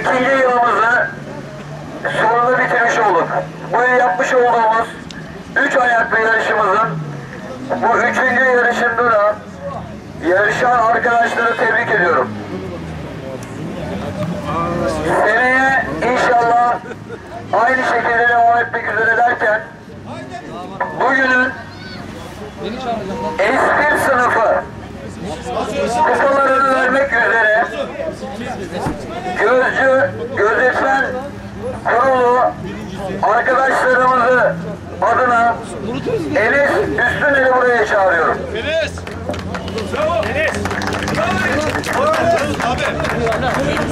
ikinci yılımızı sonunda bitirmiş olduk. Bu yapmış olduğumuz üç ayaklı yarışımızın bu üçüncü yarışımda da yarışan arkadaşları tebrik ediyorum. Seneye inşallah aynı şekilde devam etmek üzere derken bugünün eski gözcü, gözetmen kurulu arkadaşlarımızı adına Enes Üstünel'i buraya çağırıyorum.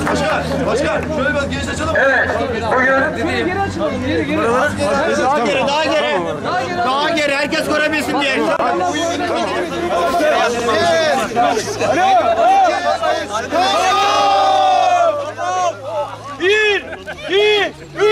Başkan, başkan. Şöyle biraz geniş açalım. Evet, bugün Daha geri, daha geri. Daha geri, herkes görebilsin diye. Bir, iki, üç.